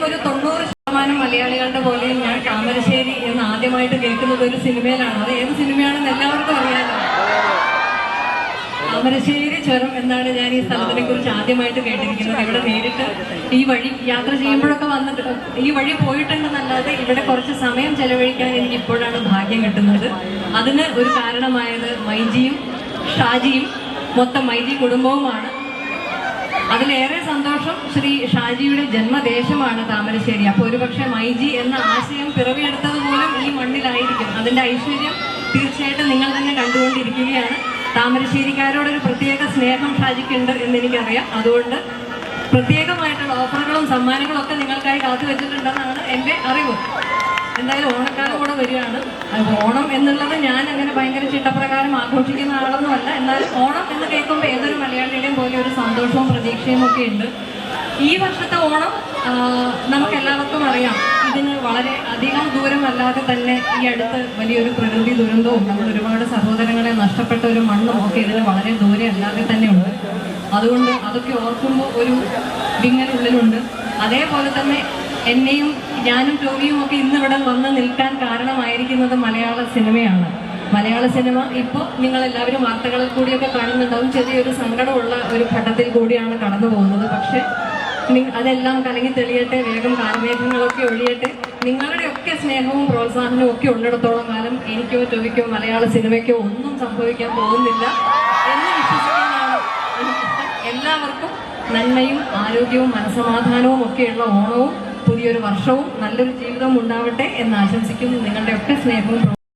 ഇപ്പൊ ഒരു തൊണ്ണൂറ് ശതമാനം മലയാളികളുടെ പോലെയും ഞാൻ താമരശ്ശേരി എന്ന് ആദ്യമായിട്ട് കേൾക്കുന്നത് ഒരു സിനിമയിലാണ്. അത് ഏത് സിനിമയാണെന്ന് എല്ലാവർക്കും അറിയാമല്ലോ താമരശ്ശേരി ചുരം എന്നാണ് ഞാൻ ഈ സ്ഥലത്തിനെ കുറിച്ച് ആദ്യമായിട്ട് കേട്ടിരിക്കുന്നത്. ഇവിടെ നേരിട്ട് ഈ വഴി യാത്ര ചെയ്യുമ്പോഴൊക്കെ വന്നിട്ട് ഈ വഴി പോയിട്ടുണ്ടെന്നല്ലാതെ ഇവിടെ കുറച്ച് സമയം ചെലവഴിക്കാൻ എനിക്ക് ഇപ്പോഴാണ് ഭാഗ്യം കിട്ടുന്നത്. അതിന് ഒരു കാരണമായത് മൈജിയും ഷാജിയും. മൊത്തം മൈജി കുടുംബവുമാണ്. അതിലേറെ സന്തോഷം ശ്രീ ഷാജിയുടെ ജന്മദേശമാണ് താമരശ്ശേരി. അപ്പോൾ ഒരുപക്ഷെ മൈജി എന്ന ആശയം പിറവിയെടുത്തത് പോലും ഈ മണ്ണിലായിരിക്കും. അതിന്റെ ഐശ്വര്യം തീർച്ചയായിട്ടും നിങ്ങൾ തന്നെ കണ്ടുകൊണ്ടിരിക്കുകയാണ്. താമരശ്ശേരിക്കാരോടൊരു പ്രത്യേക സ്നേഹം ഷാജിക്കുണ്ട് എന്ന് എനിക്കറിയാം അതുകൊണ്ട് പ്രത്യേകമായിട്ടുള്ള ഓഫറുകളും സമ്മാനങ്ങളും ഒക്കെ നിങ്ങൾക്കായി കാത്തു വെച്ചിട്ടുണ്ടെന്നാണ് എന്റെ അറിവ്. എന്തായാലും ഓണക്കാലം കൂടെ വരികയാണ്. ഓണം എന്നുള്ളത് ഞാൻ അങ്ങനെ ഭയങ്കര ചിട്ടപ്രകാരം ആഘോഷിക്കുന്ന ആളൊന്നുമല്ല. എന്നാലും ഓണം എന്ന് കേൾക്കുമ്പോൾ ഏതൊരു ഒരു സന്തോഷവും പ്രതീക്ഷയും ഒക്കെ ഉണ്ട്. ഈ വർഷത്തെ ഓണം നമുക്ക് എല്ലാവർക്കും അറിയാം. ഇതിന് വളരെ അധികം ദൂരം അല്ലാതെ തന്നെ ഈ അടുത്ത് വലിയൊരു പ്രകൃതി ദുരന്തവും നമ്മൾ ഒരുപാട് സഹോദരങ്ങളെ നഷ്ടപ്പെട്ട ഒരു മണ്ണും ഒക്കെ ഇതിന് വളരെ ദൂരെ അല്ലാതെ തന്നെ ഉണ്ട്. അതുകൊണ്ട് അതൊക്കെ ഓർക്കുമ്പോൾ ഒരു വിങ്ങലുള്ളിലുണ്ട് അതേപോലെ തന്നെ എന്നെയും ഞാനും ടോമിയും ഒക്കെ ഇന്നിവിടെ വന്ന് നിൽക്കാൻ കാരണമായിരിക്കുന്നത് മലയാള സിനിമയാണ്. മലയാള സിനിമ ഇപ്പോൾ നിങ്ങൾ എല്ലാവരും വാർത്തകളിൽ കൂടിയൊക്കെ കാണുന്നുണ്ടാവും. ചെറിയൊരു സങ്കടമുള്ള ഒരു ഘട്ടത്തിൽ കൂടിയാണ് കടന്നു പോകുന്നത്. പക്ഷേ അതെല്ലാം കലങ്ങി തെളിയട്ടെ വേഗം കാർമേഘങ്ങളൊക്കെ ഒഴിയട്ടെ. നിങ്ങളുടെ ഒക്കെ സ്നേഹവും പ്രോത്സാഹനവും ഒക്കെ ഉള്ളിടത്തോളം കാലം എനിക്കോ ടൊവിക്കോ മലയാള സിനിമയ്ക്കോ ഒന്നും സംഭവിക്കാൻ പോകുന്നില്ല എന്ന് വിശ്വസിക്കാനാണ് എല്ലാവർക്കും നന്മയും ആരോഗ്യവും മനസമാധാനവും ഒക്കെയുള്ള ഓണവും പുതിയൊരു വർഷവും നല്ലൊരു ജീവിതവും ഉണ്ടാവട്ടെ എന്ന് ആശംസിക്കുന്നു. നിങ്ങളുടെ ഒക്കെ സ്നേഹവും